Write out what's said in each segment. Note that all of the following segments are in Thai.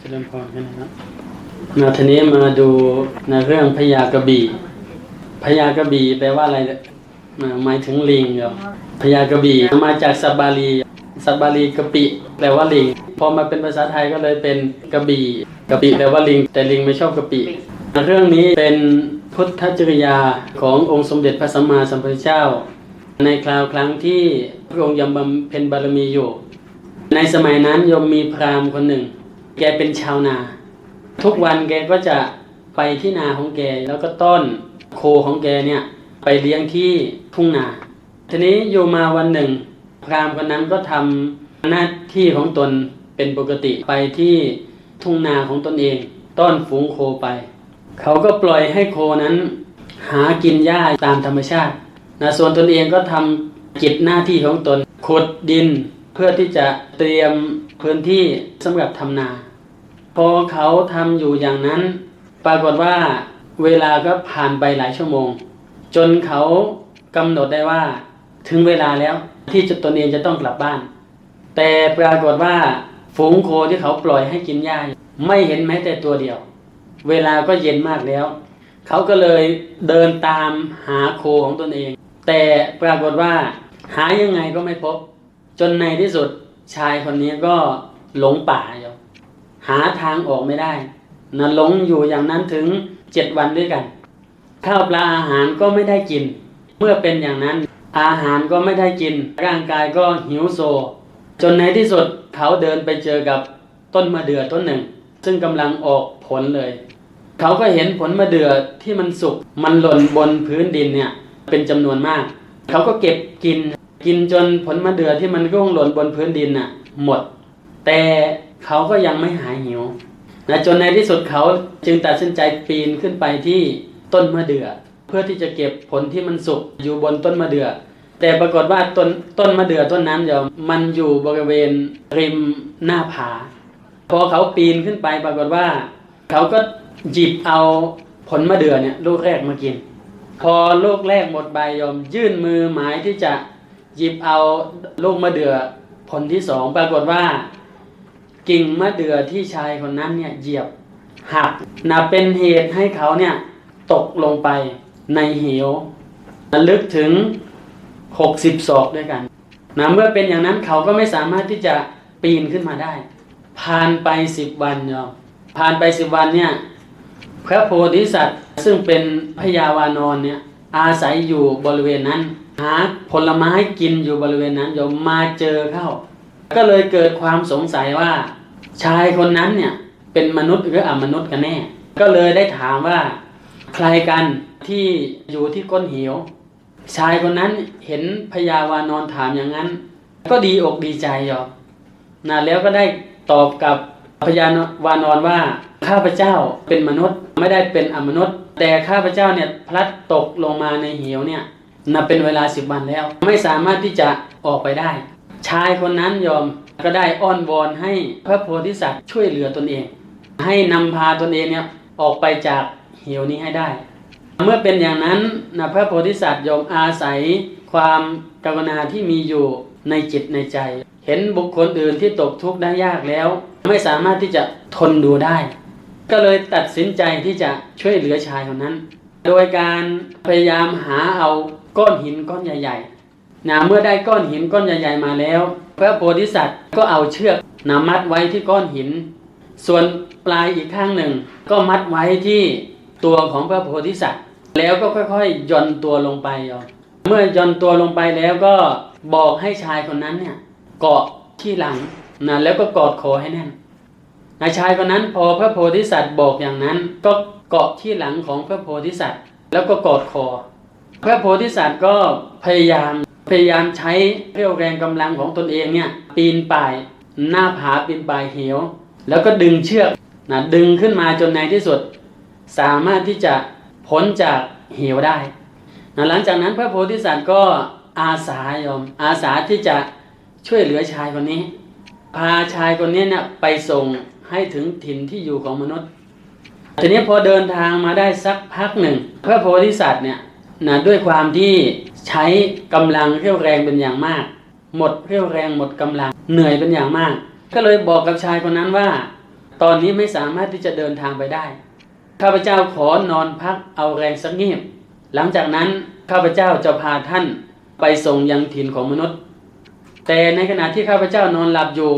เจริญพรกันนะครับมาทีนี้มาดูในเรื่องพญากระบี่พญากระบี่แปลว่าอะไรอ่าหมายถึงลิงเดียวพญากระบี่มาจากสับบาลีสับบาลีกระปิ แปลว่าลิงพอมาเป็นภาษาไทยก็เลยเป็นกระบี่กะปิแปลว่าลิง แต่ลิงไม่ชอบกระปิเรื่องนี้เป็นพุทธจริยาขององค์สมเด็จพระสัมมาสัมพุทธเจ้า ในคราวครั้งที่พระองค์ยังบำเพ็ญบารมีอยู่ ในสมัยนั้นยมมีพราหมณ์คนหนึ่ง แกเป็นชาวนา ทุกวันแกก็จะไปที่นาของแกแล้วก็ต้อนโคของแกเนี่ยไปเลี้ยงที่ทุ่งนา ทีนี้อยู่มาวันหนึ่ง พราหมณ์คนนั้นก็ทำหน้าที่ของตนเป็นปกติไปที่ทุ่งนาของตนเอง ต้อนฝูงโคไป เขาก็ปล่อยให้โคนั้นหากินหญ้าตามธรรมชาตินะส่วนตนเองก็ทำกิจหน้าที่ของตนขุดดินเพื่อที่จะเตรียมพื้นที่สำหรับทำนา พอเขาทำอยู่อย่างนั้น ปรากฏว่าเวลาก็ผ่านไปหลายชั่วโมง จนเขากำหนดได้ว่า ถึงเวลาแล้วที่จะตนเองจะต้องกลับบ้าน แต่ปรากฏว่าฝูงโคที่เขาปล่อยให้กินหญ้าไม่เห็นแม้แต่ตัวเดียว เวลาก็เย็นมากแล้ว เขาก็เลยเดินตามหาโคของตนเอง แต่ปรากฏว่าหายังไงก็ไม่พบ จนในที่สุดชายคนนี้ก็หลงป่าอยู่ หาทางออกไม่ได้นะหลงอยู่อย่างนั้นถึงเจ็ดวันด้วยกัน ข้าวปลาอาหารก็ไม่ได้กิน เมื่อเป็นอย่างนั้น อาหารก็ไม่ได้กิน ร่างกายก็หิวโซ จนในที่สุดเขาเดินไปเจอกับต้นมะเดื่อต้นหนึ่ง ซึ่งกำลังออกผลเลย เขาก็เห็นผลมะเดื่อที่มันสุกมันหล่นบนพื้นดินเนี่ยเป็นจำนวนมาก เขาก็เก็บกินกินจนผลมะเดื่อที่มันร่วงหล่นบนพื้นดินน่ะ หมด แต่ เขาก็ยังไม่หายหิวนะจนในที่สุดเขาจึงตัดสินใจปีนขึ้นไปที่ต้นมะเดื่อเพื่อที่จะเก็บผลที่มันสุกอยู่บนต้นมะเดื่อแต่ปรากฏว่าต้นต้นมะเดื่อต้นนั้นเดี๋ยวมันอยู่บริเวณริมหน้าผา พอเขาปีนขึ้นไปปรากฏว่า เขาก็หยิบเอาผลมะเดื่อเนี่ยลูกแรกมากิน พอลูกแรกหมดใบยอมยื่นมือหมายที่จะหยิบเอาลูกมะเดื่อผลที่สองปรากฏว่า กิ่งมะเดื่อที่ชายคนนั้นเนี่ยเหยียบหักนะเป็นเหตุให้เขาเนี่ยตกลงไปในเหวลึกถึงหกสิบศอกด้วยกันนะเมื่อเป็นอย่างนั้นเขาก็ไม่สามารถที่จะปีนขึ้นมาได้ ผ่านไปสิบวันยอมผ่านไปสิบวันเนี่ยพระโพธิสัตว์ ซึ่งเป็นพญาวานอนเนี่ยอาศัยอยู่บริเวณนั้น หาผลไม้กินอยู่บริเวณนั้นโยมมาเจอเข้า ก็เลยเกิดความสงสัยว่า ชายคนนั้นเนี่ยเป็นมนุษย์หรืออมนุษย์กันแน่ ก็เลยได้ถามว่า ใครกันที่อยู่ที่ก้นเหว ชายคนนั้นเห็นพญาวานอนถามอย่างนั้น ก็ดีอกดีใจยอมนะแล้วก็ได้ตอบกับพญาวานอนว่าข้าพเจ้าเป็นมนุษย์ไม่ได้เป็นอมนุษย์ แต่ข้าพเจ้าเนี่ยพลัดตกลงมาในเหวเนี่ยนับเป็นเวลาสิบวันแล้ว ไม่สามารถที่จะออกไปได้ ชายคนนั้นยอมก็ได้อ้อนวอนให้พระโพธิสัตว์ช่วยเหลือตนเอง ให้นำพาตนเองเนี่ยออกไปจากเหวนี้ให้ได้ เมื่อเป็นอย่างนั้นนะพระโพธิสัตว์ยอมอาศัยความกรุณาที่มีอยู่ในจิตในใจ เห็นบุคคลอื่นที่ตกทุกข์ได้ยากแล้ว ไม่สามารถที่จะทนดูได้ ก็เลยตัดสินใจที่จะช่วยเหลือชายคนนั้น โดยการพยายามหาเอาก้อนหินก้อนใหญ่ ๆ นะเมื่อได้ก้อนหินก้อนใหญ่ๆมาแล้ว พระโพธิสัตว์ก็เอาเชือกนะมัดไว้ที่ก้อนหิน ส่วนปลายอีกข้างหนึ่ง ก็มัดไว้ที่ตัวของพระโพธิสัตว์ แล้วก็ค่อยๆย่อนตัวลงไปเมื่อย่อนตัวลงไปแล้วก็บอกให้ชายคนนั้นเนี่ยเกาะที่หลังนะแล้วก็กอดคอให้แน่นนายชายคนนั้นพอพระโพธิสัตว์บอกอย่างนั้น ก็เกาะที่หลังของพระโพธิสัตว์ แล้วก็กอดคอ พระโพธิสัตว์ก็พยายาม พยายามใช้เรี่ยวแรงกำลังของตนเองเนี่ยปีนป่ายหน้าผาปีนป่ายเหว แล้วก็ดึงเชือกนะดึงขึ้นมาจนในที่สุด สามารถที่จะพ้นจากเหวได้นะหลังจากนั้นพระโพธิสัตว์ก็อาสายอมอาสาที่จะช่วยเหลือชายคนนี้ พาชายคนนี้เนี่ยไปส่งให้ถึงถิ่นที่อยู่ของมนุษย์ ทีนี้พอเดินทางมาได้สักพักหนึ่ง พระโพธิสัตว์เนี่ยนะด้วยความที่ ใช้กำลังเรี่ยวแรงเป็นอย่างมาก หมดเรี่ยวแรงหมดกำลังเหนื่อยเป็นอย่างมาก ก็เลยบอกกับชายคนนั้นว่า ตอนนี้ไม่สามารถที่จะเดินทางไปได้ข้าพเจ้าขอนอนพักเอาแรงสักงีบหลังจากนั้นข้าพเจ้าจะพาท่านไปส่งยังถิ่นของมนุษย์ แต่ในขณะที่ข้าพเจ้านอนหลับอยู่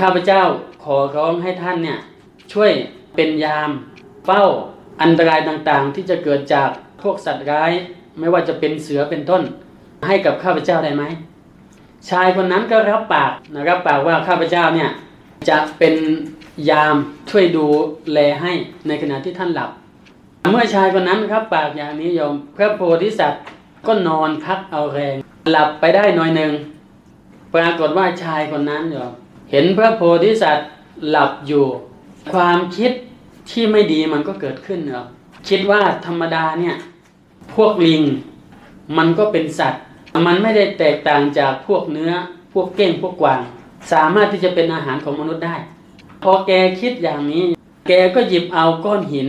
ข้าพเจ้าขอร้องให้ท่านเนี่ยช่วยเป็นยามเฝ้าอันตรายต่างๆ ที่จะเกิดจากพวกสัตว์ร้าย ไม่ว่าจะเป็นเสือเป็นต้น ให้กับข้าพเจ้าได้ไหมชายคนนั้นก็รับปากนะรับปากว่าข้าพเจ้าเนี่ยจะเป็นยามช่วยดูแลให้ในขณะที่ท่านหลับ เมื่อชายคนนั้นครับปากอย่างนี้โยมพระโพธิสัตว์ก็นอนพักเอาแรง หลับไปได้หน่อยหนึ่งปรากฏว่าชายคนนั้นโยมเห็นพระโพธิสัตว์หลับอยู่ ความคิดที่ไม่ดีมันก็เกิดขึ้นโยมคิดว่าธรรมดาเนี่ย พวกลิงมันก็เป็นสัตว์ มันไม่ได้แตกต่างจากพวกเนื้อ พวกเก้งพวกกวาง สามารถที่จะเป็นอาหารของมนุษย์ได้ พอแกคิดอย่างนี้ แกก็หยิบเอาก้อนหิน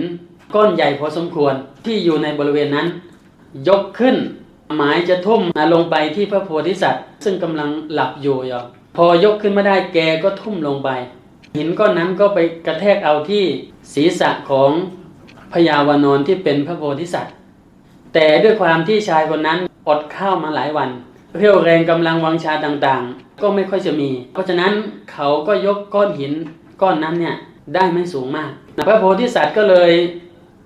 ก้อนใหญ่พอสมควรที่อยู่ในบริเวณนั้น ยกขึ้น หมายจะทุ่มลงไปที่พระโพธิสัตว์ ซึ่งกำลังหลับอยู่ยอพอยกขึ้นมาได้แกก็ทุ่มลงไป หินก้อนนั้นก็ไปกระแทกเอาที่ศีรษะของพญาวานอนที่เป็นพระโพธิสัตว์ แต่ด้วยความที่ชายคนนั้นอดข้าวมาหลายวันเรี่ยวแรงกำลังวังชาต่างๆ ก็ไม่ค่อยจะมี เพราะฉะนั้นเขาก็ยกก้อนหินก้อนนั้นเนี่ยได้ไม่สูงมาก พระโพธิสัตว์ก็เลย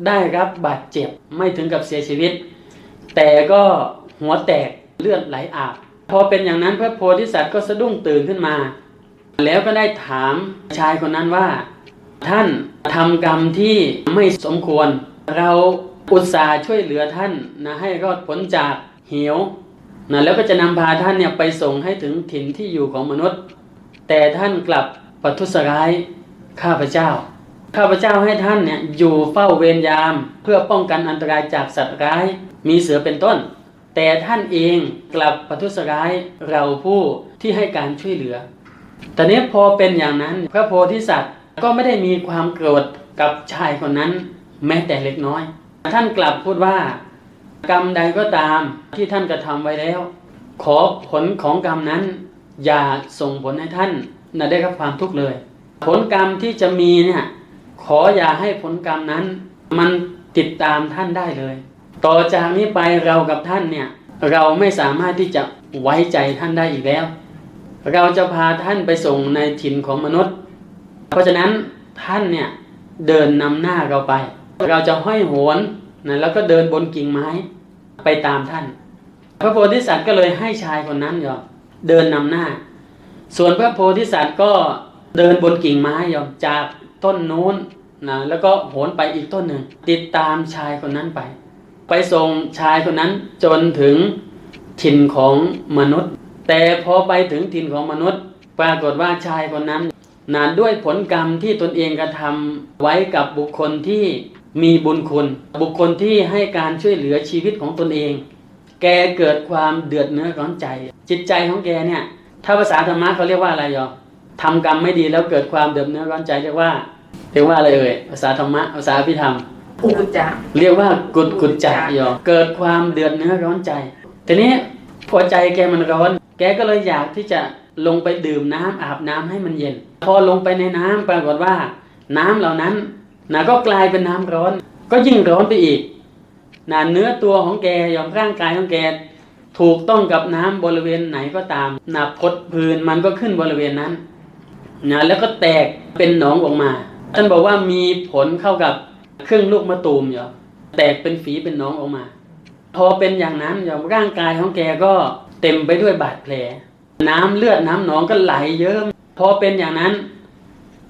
ได้รับบาดเจ็บไม่ถึงกับเสียชีวิต แต่ก็หัวแตกเลือดไหลอาบ พอเป็นอย่างนั้นพระโพธิสัตว์ก็สะดุ้งตื่นขึ้นมา แล้วก็ได้ถามชายคนนั้นว่า ท่านทำกรรมที่ไม่สมควรเรา อุตส่าห์ช่วยเหลือท่านนะให้รอดพ้นจากเหวนะแล้วก็จะนำพาท่านเนี่ยไปส่งให้ถึงถิ่นที่อยู่ของมนุษย์ แต่ท่านกลับปัทุษร้ายข้าพเจ้า ข้าพเจ้าให้ท่านเนี่ยอยู่เฝ้าเวรยาม เพื่อป้องกันอันตรายจากสัตว์ร้ายมีเสือเป็นต้น แต่ท่านเองกลับปัทุษร้ายเราผู้ที่ให้การช่วยเหลือแต่นี้พอเป็นอย่างนั้นพระโพธิสัตว์ก็ไม่ได้มีความโกรธกับชายคนนั้น แม้แต่เล็กน้อย ท่านกลับพูดว่า กรรมใดก็ตามที่ท่านกระทำไว้แล้ว ขอผลของกรรมนั้น อย่าส่งผลให้ท่านนะได้รับความทุกข์เลย ผลกรรมที่จะมีเนี่ยขออย่าให้ผลกรรมนั้น มันติดตามท่านได้เลย ต่อจากนี้ไปเรากับท่านเนี่ยเราไม่สามารถที่จะไว้ใจท่านได้อีกแล้ว เราจะพาท่านไปส่งในถิ่นของมนุษย์ เพราะฉะนั้นท่านเนี่ยเดินนำหน้าเราไป เราจะห้อยโหนนะแล้วก็เดินบนกิ่งไม้ไปตามท่าน พระโพธิสัตว์ก็เลยให้ชายคนนั้นยอมเดินนำหน้า ส่วนพระโพธิสัตว์ก็เดินบนกิ่งไม้ยอมจากต้นนู้นนะแล้วก็โหนไปอีกต้นหนึ่ง ติดตามชายคนนั้นไป ไปส่งชายคนนั้นจนถึงถิ่นของมนุษย์ แต่พอไปถึงถิ่นของมนุษย์ ปรากฏว่าชายคนนั้นนานด้วยผลกรรมที่ตนเองกระทำไว้กับบุคคลที่ มีบุญคุณ บุคคลที่ให้การช่วยเหลือชีวิตของตนเอง แกเกิดความเดือดเนื้อร้อนใจ จิตใจของแกเนี่ย ถ้าภาษาธรรมะเขาเรียกว่าอะไรยอทำกรรมไม่ดีแล้วเกิดความเดือดเนื้อร้อนใจเรียกว่า เรียกว่าอะไรเอ่ยภาษาธรรมะภาษาพิธรรมอุจจาเรียกว่ากุดกุดจักยอเกิดความเดือดเนื้อร้อนใจทีนี้พอใจแกมันร้อน แกก็เลยอยากที่จะลงไปดื่มน้ำอาบน้ำให้มันเย็น พอลงไปในน้ำปรากฏว่า น้ำเหล่านั้น นะก็กลายเป็นน้ำร้อน ก็ยิ่งร้อนไปอีกนะเนื้อตัวของแกยอมร่างกายของแกถูกต้องกับน้ำบริเวณไหนก็ตามนะพดพื้นมันก็ขึ้นบริเวณนั้นนะแล้วก็แตกเป็นหนองออกมา ท่านบอกว่ามีผลเข้ากับเครื่องลูกมะตูมอยู่แตกเป็นฝีเป็นหนองออกมา พอเป็นอย่างนั้นยอมร่างกายของแกก็เต็มไปด้วยบาดแผล น้ำเลือดน้ำหนองก็ไหลเยิ้มพอเป็นอย่างนั้น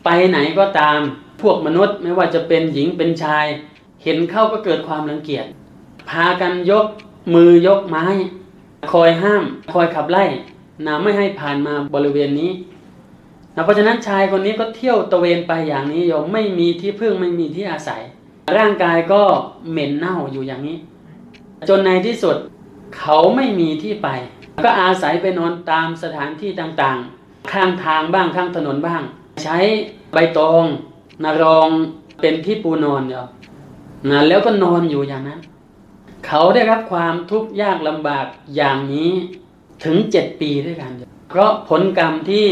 ไปไหนก็ตาม พวกมนุษย์ไม่ว่าจะเป็นหญิงเป็นชาย เห็นเข้าก็เกิดความรังเกียจ พากันยกมือยกไม้ คอยห้าม คอยขับไล่นะไม่ให้ผ่านมาบริเวณนี้นะเพราะฉะนั้นชายคนนี้ก็เที่ยวตะเวนไปอย่างนี้โยมไม่มีที่พึ่งไม่มีที่อาศัย ร่างกายก็เหม็นเน่าอยู่อย่างนี้ จนในที่สุดเขาไม่มีที่ไป ก็อาศัยไปนอนตามสถานที่ต่างๆ ข้างทางบ้างข้างถนนบ้าง ใช้ใบตอง นารองเป็นที่ปูนอนเดียวนะแล้วก็นอนอยู่อย่างนั้น เขาได้รับความทุกข์ยากลำบากอย่างนี้ถึงเจ็ดปีด้วยกัน เพราะผลกรรมที่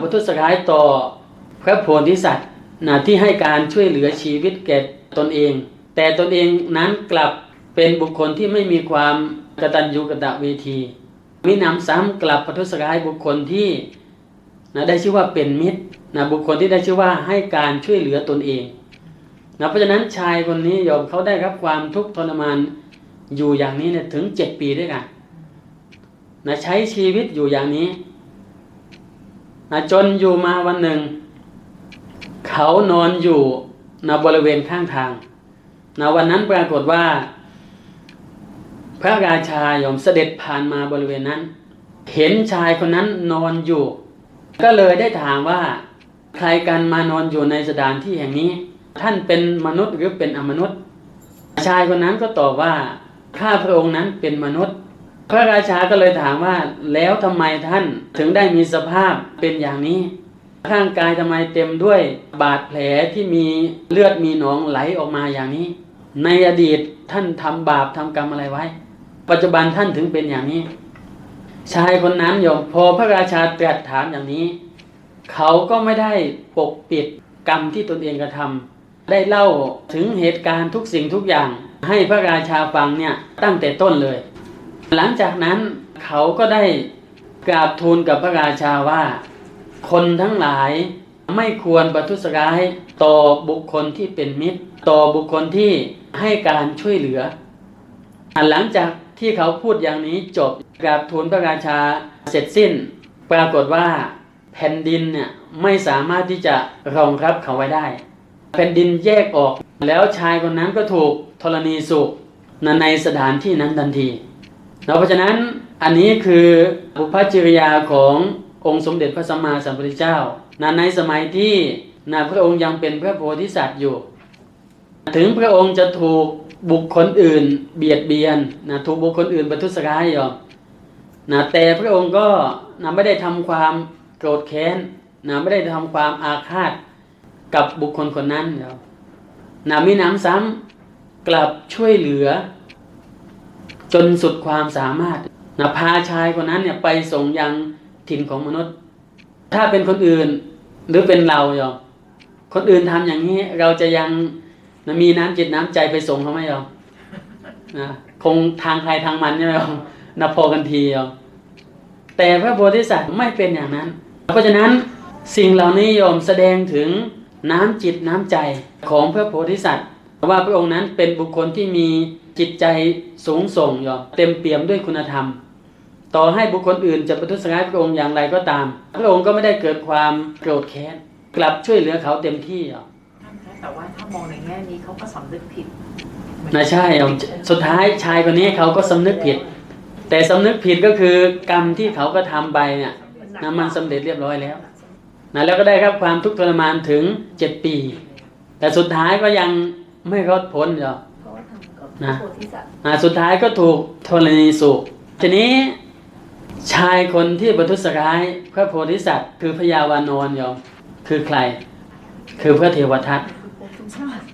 พุทธสกายต่อพระโพธิสัตว์นะที่ให้การช่วยเหลือชีวิตแก่ตนเอง แต่ตนเองนั้นกลับเป็นบุคคลที่ไม่มีความกตัญญูกตเวทีมินำซ้ำกลับประทุษร้ายบุคคลที่นะได้ชื่อว่าเป็นมิตร นะบุคคลที่ได้ชื่อว่าให้การช่วยเหลือตนเองนะเพราะฉะนั้นชายคนนี้โยมเขาได้รับความทุกข์ทรมานอยู่อย่างนี้เนี่ยถึงเจ็ดปีด้วยกันนะใช้ชีวิตอยู่อย่างนี้นะจนอยู่มาวันหนึ่ง เขานอนอยู่นะบริเวณข้างทางนะวันนั้นปรากฏว่า พระราชายอมเสด็จผ่านมาบริเวณนั้น เห็นชายคนนั้นนอนอยู่ ก็เลยได้ถามว่า ใครกันมานอนอยู่ในสถานที่แห่งนี้ ท่านเป็นมนุษย์หรือเป็นอมนุษย์ ชายคนนั้นก็ตอบว่าข้าพระองค์นั้นเป็นมนุษย์ พระราชาก็เลยถามว่าแล้วทำไมท่านถึงได้มีสภาพเป็นอย่างนี้ร่างกายทำไมเต็มด้วยบาดแผลที่มีเลือดมีหนองไหลออกมาอย่างนี้ ในอดีตท่านทำบาปทำกรรมอะไรไว้ ปัจจุบันท่านถึงเป็นอย่างนี้ ชายคนนั้นโยมพอพระราชาตรัสถามอย่างนี้ เขาก็ไม่ได้ปกปิดกรรมที่ตนเองกระทำได้เล่าถึงเหตุการณ์ทุกสิ่งทุกอย่าง ให้พระราชาฟังเนี่ยตั้งแต่ต้นเลย หลังจากนั้นเขาก็ได้กราบทูลกับพระราชาว่า คนทั้งหลายไม่ควรประทุษร้ายต่อบุคคลที่เป็นมิตร ต่อบุคคลที่ให้การช่วยเหลือ หลังจากที่เขาพูดอย่างนี้จบกราบทูลพระราชาเสร็จสิ้น ปรากฏว่า แผ่นดินเนี่ยไม่สามารถที่จะรองรับเขาไว้ได้ แผ่นดินแยกออก แล้วชายคนนั้นก็ถูกธรณีสูบในสถานที่นั้นทันทีเพราะฉะนั้นอันนี้คือบุพจริยาขององค์สมเด็จพระสัมมาสัมพุทธเจ้านะในสมัยที่นะพระองค์ยังเป็นพระโพธิสัตว์อยู่ ถึงพระองค์จะถูกบุคคลอื่น เบียดเบียนนะถูกบุคคลอื่นประทุษร้ายอยู่นะแต่พระองค์ก็นะไม่ได้ทำความ โกรธแค้นนะไม่ได้ทำความอาฆาตกับบุคคลคนนั้นเดี๋ยวนะมีน้ำซ้ำกลับช่วยเหลือ จนสุดความสามารถนะพาชายคนนั้นเนี่ยไปส่งยังถิ่นของมนุษย์ ถ้าเป็นคนอื่นหรือเป็นเราโยมคนอื่นทำอย่างนี้เราจะยังนะมีน้ำจิตน้ำใจไปส่งเขาไหมโยมนะคงทางใครทางมันใช่ไหมโยมนะพอกันทีโยมแต่พระโพธิสัตว์ไม่เป็นอย่างนั้น เพราะฉะนั้นสิ่งเหล่านี้โยมแสดงถึงน้ำจิตน้ำใจของพระโพธิสัตว์ว่าพระองค์นั้นเป็นบุคคลที่มีจิตใจสูงส่งโยมเต็มเปี่ยมด้วยคุณธรรม ต่อให้บุคคลอื่นจะประทุษร้ายพระองค์อย่างไรก็ตาม พระองค์ก็ไม่ได้เกิดความโกรธแค้นกลับช่วยเหลือเขาเต็มที่อะท่านคะแต่ว่าถ้ามองในแง่นี้เขาก็สำนึกผิดนะใช่อะสุดท้ายชายคนนี้เขาก็สำนึกผิด แต่สำนึกผิดก็คือกรรมที่เขาก็ทำไปเนี่ย นะมันสำเร็จเรียบร้อยแล้วนะแล้วก็ได้รับความทุกข์ทรมานถึงเจ็ดปี แต่สุดท้ายก็ยังไม่รอดพ้นอะเพราะว่าทำกับนะโพธิสัตว์อ่าสุดท้ายก็ถูกธรณีสูบทีนี้ชายคนที่บรรทุษร้ายพระโพธิสัตว์ คือพญาวานอนโยมคือใคร คือพระเทวทัตคือโพธิสัตว์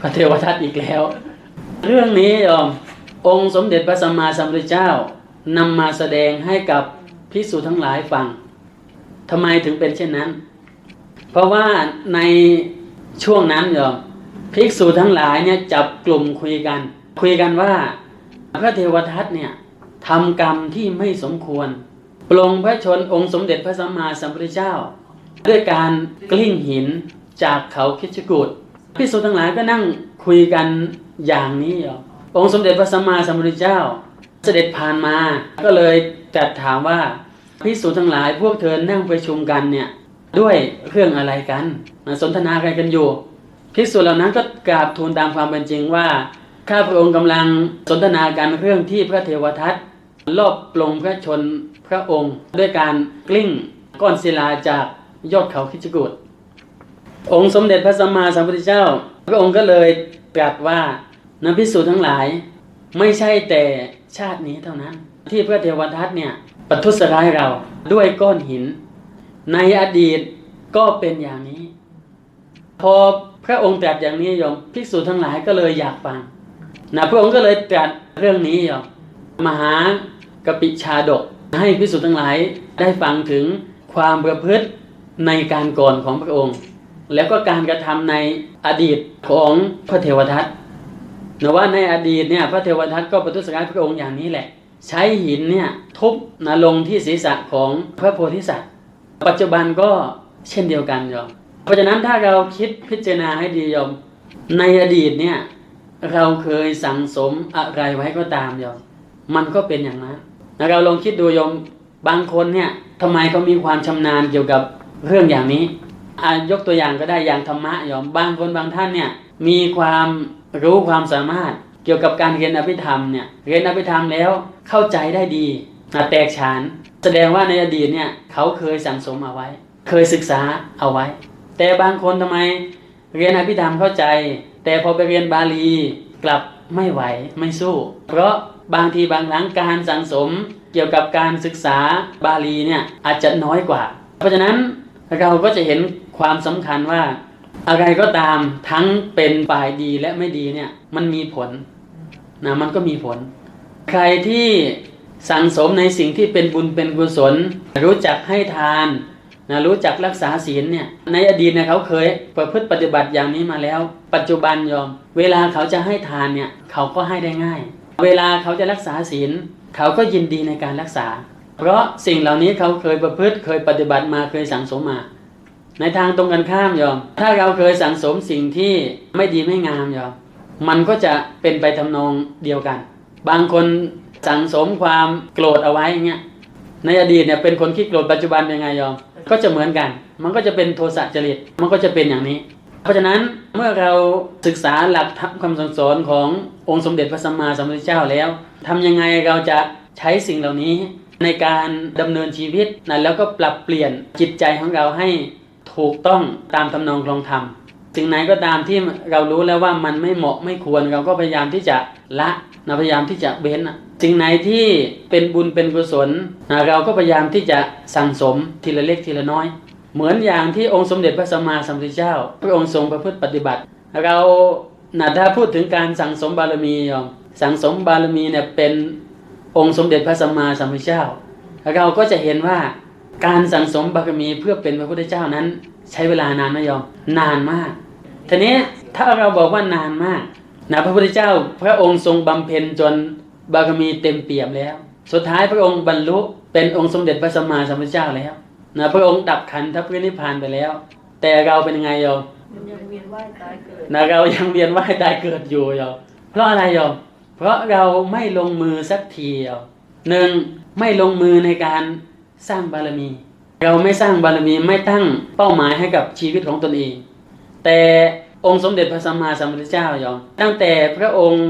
พระเทวทัตอีกแล้ว เรื่องนี้โยมองค์สมเด็จพระสัมมาสัมพุทธเจ้านำมาแสดงให้กับ ภิกษุทั้งหลายฟังทำไมถึงเป็นเช่นนั้น เพราะว่าในช่วงนั้นโยมภิกษุทั้งหลายเนี่ยจับกลุ่มคุยกัน คุยกันว่า พระเทวทัตเนี่ยทำกรรมที่ไม่สมควร ปลงพระชนองค์สมเด็จพระสัมมาสัมพุทธเจ้า ด้วยการกลิ้งหินจากเขาคิชกูดพิสุทั้งหลายก็นั่งคุยกันอย่างนี้เหรอองค์สมเด็จพระสัมมาสัมพุทธเจ้า เสด็จผ่านมาก็เลย ตรัสถามว่าพิสุทั้งหลายพวกเธอนั่งประชุมกันเนี่ยด้วยเรื่องอะไรกันมาสนทนาอะไรกันอยู่ภิกษุเหล่านั้นก็กราบทูลตามความเป็นจริงว่าข้าพระองค์กำลังสนทนาการเรื่องที่พระเทวทัตลอบปลงพระชนพระองค์ ด้วยการกลิ้งก้อนศิลาจากยอดเขาคิชกูดองค์สมเด็จพระสัมมาสัมพุทธเจ้า พระองค์ก็เลยตรัสว่านักพิสูจน์ทั้งหลาย ไม่ใช่แต่ชาตินี้เท่านั้น ที่พระเทวทัตเนี่ยปัทุษร้ายเราด้วยก้อนหิน ในอดีตก็เป็นอย่างนี้ พอพระองค์ตรัสอย่างนี้โยมภิกษุทั้งหลายก็เลยอยากฟังนะพระองค์ก็เลยตรัสเรื่องนี้โยมมหากปิชาดกให้ภิกษุทั้งหลายได้ฟังถึงความประพฤติในการก่อนของพระองค์ แล้วก็การกระทำในอดีตของพระเทวทัตนะว่าในอดีตเนี่ยพระเทวทัตก็ประทุษร้ายพระองค์อย่างนี้แหละ ใช้หินเนี่ยทุบนะลงที่ศีรษะของพระโพธิสัตว์ ปัจจุบันก็เช่นเดียวกันโยมเพราะฉะนั้นถ้าเราคิดพิจารณาให้ดีโยมในอดีตเนี่ยเราเคยสั่งสมอะไรไว้ก็ตามโยมมันก็เป็นอย่างนั้นเราลองคิดดูโยมบางคนเนี่ยทำไมเขามีความชำนาญเกี่ยวกับเรื่องอย่างนี้อายกตัวอย่างก็ได้อย่างธรรมะโยมบางคนบางท่านเนี่ยมีความรู้ความสามารถ เกี่ยวกับการเรียนอภิธรรมเนี่ยเรียนอภิธรรมแล้วเข้าใจได้ดีนะแตกฉาน แสดงว่าในอดีตเนี่ยเขาเคยสังสมเอาไว้ เคยศึกษาเอาไว้ แต่บางคนทำไมเรียนอภิธรรมเข้าใจ แต่พอไปเรียนบาลีกลับไม่ไหวไม่สู้ เพราะบางทีบางครั้งการสังสมเกี่ยวกับการศึกษาบาลีเนี่ยอาจจะน้อยกว่า เพราะฉะนั้นเราก็จะเห็นความสำคัญว่า อะไรก็ตามทั้งเป็นฝ่ายดีและไม่ดีเนี่ยมันมีผล นะมันก็มีผล ใครที่สั่งสมในสิ่งที่เป็นบุญเป็นกุศล รู้จักให้ทานนะรู้จักรักษาศีลเนี่ยในอดีตเนี่ยเขาเคยประพฤติปฏิบัติอย่างนี้มาแล้ว ปัจจุบันยอม เวลาเขาจะให้ทานเนี่ยเขาก็ให้ได้ง่าย เวลาเขาจะรักษาศีลเขาก็ยินดีในการรักษา เพราะสิ่งเหล่านี้เขาเคยประพฤติเคยปฏิบัติมาเคยสั่งสมมา ในทางตรงกันข้ามยอม ถ้าเราเคยสั่งสมสิ่งที่ไม่ดีไม่งามยอม มันก็จะเป็นไปทำนองเดียวกัน บางคนสังสมความโกรธเอาไว้เงี้ยในอดีตเนี่ยเป็นคนขี้โกรธปัจจุบันยังไงยอม ก็จะเหมือนกัน มันก็จะเป็นโทสะจริต มันก็จะเป็นอย่างนี้ เพราะฉะนั้นเมื่อเราศึกษาหลักธรรมคำสอนขององค์สมเด็จพระสัมมาสัมพุทธเจ้าแล้วทำยังไงเราจะใช้สิ่งเหล่านี้ในการดำเนินชีวิตนะแล้วก็ปรับเปลี่ยนจิตใจของเราให้ถูกต้องตามทำนองคลองธรรม สิ่งไหนก็ตามที่เรารู้แล้วว่ามันไม่เหมาะไม่ควรเราก็พยายามที่จะละนะพยายามที่จะเบ้นนะสิ่งไหนที่เป็นบุญเป็นกุศลนะเราก็พยายามที่จะสั่งสมทีละเล็กทีละน้อย เหมือนอย่างที่องค์สมเด็จพระสัมมาสัมพุทธเจ้า พระองค์ทรงประพฤติปฏิบัติ เรานะถ้าพูดถึงการสั่งสมบารมีสั่งสมบารมีเนี่ยเป็นองค์สมเด็จพระสัมมาสัมพุทธเจ้า เราก็จะเห็นว่า การสั่งสมบารมีเพื่อเป็นพระพุทธเจ้านั้น ใช้เวลานานไหมยอมนานมากทีนี้ถ้าเราบอกว่านานมากนะพระพุทธเจ้า พระองค์ทรงบำเพ็ญจนบารมีเต็มเปี่ยมแล้ว สุดท้ายพระองค์บรรลุเป็นองค์สมเด็จพระสัมมาสัมพุทธเจ้าแล้วนะพระองค์ดับขันธปรินิพพานไปแล้ว แต่เราเป็นยังไงโยมมันยังเวียนว่ายตายเกิดนะเรายังเวียนว่ายตายเกิดอยู่โยมเพราะอะไรโยมเพราะเราไม่ลงมือสักทีโยมหนึ่งไม่ลงมือในการ สร้างบารมี เราไม่สร้างบารมีไม่ตั้งเป้าหมายให้กับชีวิตของตนเอง แต่องค์สมเด็จพระสัมมาสัมพุทธเจ้ายอมตั้งแต่พระองค์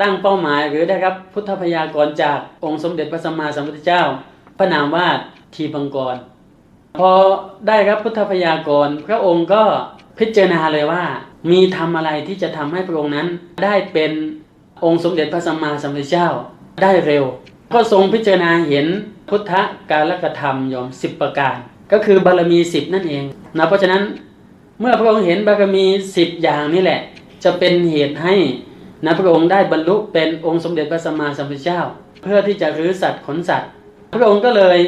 ตั้งเป้าหมายหรือได้รับพุทธพยากรจากองค์สมเด็จพระสัมมาสัมพุทธเจ้า พระนามว่าทีปังกร พอได้รับพุทธพยากร พระองค์ก็พิจารณาเลยว่า มีทำอะไรที่จะทำให้พระองค์นั้นได้เป็นองค์สมเด็จพระสัมมาสัมพุทธเจ้าได้เร็ว ก็ทรงพิจารณาเห็น พุทธการกธรรมยอมสิบประการ ก็คือบารมีสิบนั่นเองนะเพราะฉะนั้นเมื่อพระองค์เห็นบารมีสิบอย่างนี่แหละ จะเป็นเหตุให้นะพระองค์ได้บรรลุเป็นองค์สมเด็จพระสัมมาสัมพุทธเจ้า เพื่อที่จะรื้อสัตว์ขนสัตว์ พระองค์ก็เลย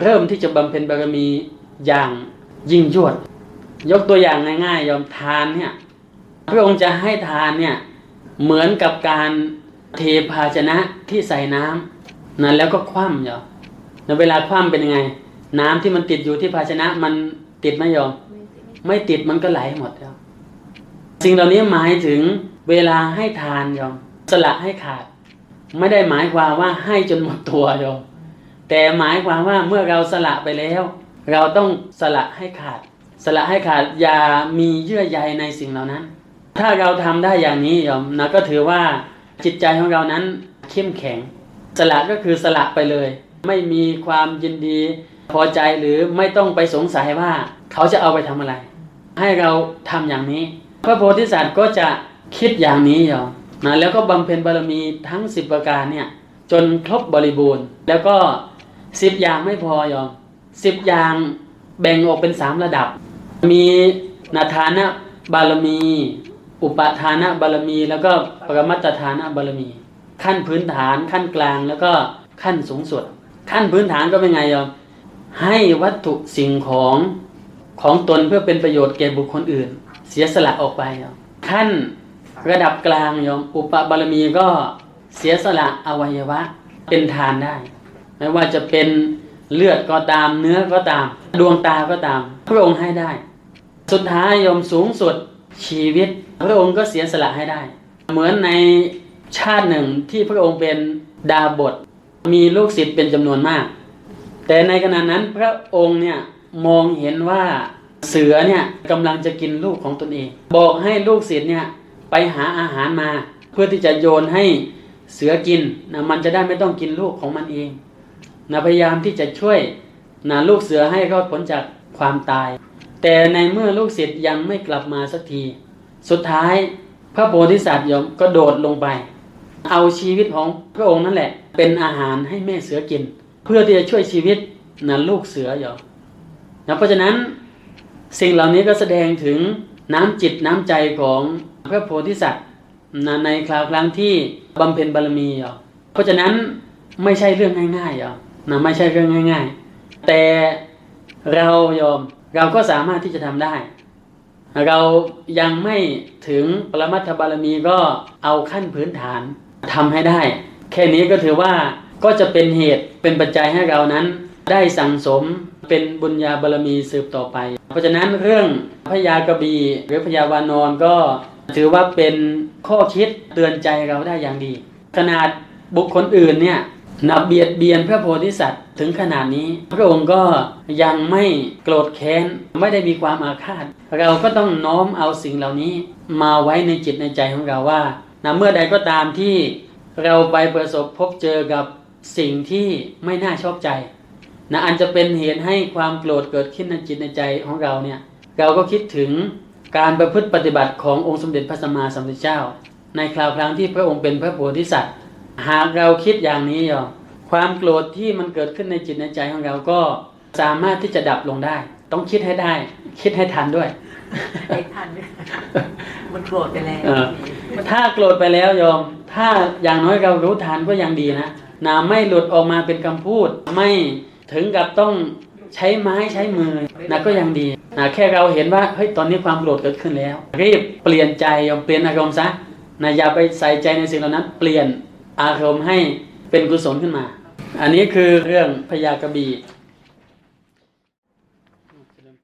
เริ่มที่จะบำเพ็ญบารมีอย่างยิ่งยวด ยกตัวอย่างง่ายๆยอมทานเนี่ยพระองค์จะให้ทานเนี่ยเหมือนกับการเทภาชนะที่ใส่น้ำนั้นแล้วก็คว่ำยอม แล้วเวลาคว่ำเป็นยังไง น้ำที่มันติดอยู่ที่ภาชนะมันติดไหมยอมไม่ติดมันก็ไหลหมดแล้วสิ่งเหล่านี้หมายถึงเวลาให้ทานยอมสละให้ขาด ไม่ได้หมายความว่าให้จนหมดตัวยอมแต่หมายความว่าเมื่อเราสละไปแล้ว เราต้องสละให้ขาด สละให้ขาดอย่ามีเยื่อใยในสิ่งเหล่านั้น ถ้าเราทำได้อย่างนี้ยอมนะก็ถือว่าจิตใจของเรานั้นเข้มแข็ง สละก็คือสละไปเลย ไม่มีความยินดี พอใจหรือไม่ต้องไปสงสัยว่าเขาจะเอาไปทำอะไร ให้เราทำอย่างนี้ พระโพธิสัตว์ก็จะคิดอย่างนี้ยอมนะแล้วก็บำเพ็ญบารมีทั้ง 10 ประการเนี่ยจนครบบริบูรณ์ แล้วก็สิบอย่างไม่พอยอมสิบอย่างแบ่งออกเป็นสามระดับ มีนาทานะบารมี อุปทานะบารมี แล้วก็ปรมัตถทานะบารมี ขั้นพื้นฐานขั้นกลางแล้วก็ขั้นสูงสุด ขั้นพื้นฐานก็เป็นไงยอมให้วัตถุสิ่งของของตนเพื่อเป็นประโยชน์แก่บุคคลอื่น เสียสละออกไปโยมขั้นระดับกลางโยมอุปบารมีก็เสียสละอวัยวะเป็นทานได้ ไม่ว่าจะเป็นเลือดก็ตามเนื้อก็ตาม ดวงตาก็ตาม พระองค์ให้ได้ สุดท้ายโยมสูงสุดชีวิต พระองค์ก็เสียสละให้ได้ เหมือนในชาติหนึ่งที่พระองค์เป็นดาบท มีลูกศิษย์เป็นจำนวนมาก แต่ในขณะนั้นพระองค์เนี่ยมองเห็นว่าเสือเนี่ยกำลังจะกินลูกของตนเอง บอกให้ลูกศิษย์เนี่ยไปหาอาหารมา เพื่อที่จะโยนให้เสือกินนะมันจะได้ไม่ต้องกินลูกของมันเองนะพยายามที่จะช่วยนะลูกเสือให้เขาพ้นจากความตาย แต่ในเมื่อลูกศิษย์ยังไม่กลับมาสักที สุดท้ายพระโพธิสัตว์ยอมก็โดดลงไป เอาชีวิตของพระองค์นั่นแหละ เป็นอาหารให้แม่เสือกิน เพื่อที่จะช่วยชีวิตนะลูกเสืออยู่นะเพราะฉะนั้นสิ่งเหล่านี้ก็แสดงถึงน้ำจิตน้ำใจของพระโพธิสัตว์นะในคราวครั้งที่บำเพ็ญบารมีอยู่เพราะฉะนั้นไม่ใช่เรื่องง่ายๆอยู่นะไม่ใช่เรื่องง่าย ๆ แต่เรายอมเราก็สามารถที่จะทำได้ เรายังไม่ถึงปรมัตถบารมีก็เอาขั้นพื้นฐาน ทำให้ได้ แค่นี้ก็ถือว่าก็จะเป็นเหตุเป็นปัจจัยให้เรานั้น ได้สั่งสมเป็นบุญญาบารมีสืบต่อไป เพราะฉะนั้นเรื่องพญากระบีหรือพญาวานอนก็ถือว่าเป็นข้อคิดเตือนใจเราได้อย่างดี ขนาดบุคคลอื่นเนี่ยนับเบียดเบียนพระโพธิสัตว์ถึงขนาดนี้ พระองค์ก็ยังไม่โกรธแค้น ไม่ได้มีความอาฆาต เราก็ต้องน้อมเอาสิ่งเหล่านี้มาไว้ในจิตในใจของเราว่า นะเมื่อใดก็ตามที่เราไปประสบพบเจอกับสิ่งที่ไม่น่าชอบใจนะอันจะเป็นเหตุให้ความโกรธเกิดขึ้นในจิตในใจของเราเนี่ยเราก็คิดถึงการประพฤติปฏิบัติขององค์สมเด็จพระสัมมาสัมพุทธเจ้า ในคราวครั้งที่พระองค์เป็นพระโพธิสัตว์ หากเราคิดอย่างนี้ยอมความโกรธที่มันเกิดขึ้นในจิตในใจของเราก็สามารถที่จะดับลงได้ ต้องคิดให้ได้ คิดให้ทันด้วยไอ้ทันด้วยมันโกรธไปแล้วเออ ถ้าโกรธไปแล้วยอม ถ้าอย่างน้อยเรารู้ทันก็ยังดีนะนะไม่หลุดออกมาเป็นคำพูด ไม่ถึงกับต้องใช้ไม้ใช้มือนะก็ยังดีนะแค่เราเห็นว่าเฮ้ยตอนนี้ความโกรธเกิดขึ้นแล้ว รีบเปลี่ยนใจยอมเปลี่ยนอารมณ์ซะนะอย่าไปใส่ใจในสิ่งเหล่านั้น เปลี่ยนอารมณ์ให้เป็นกุศลขึ้นมา อันนี้คือเรื่องพยากระบี่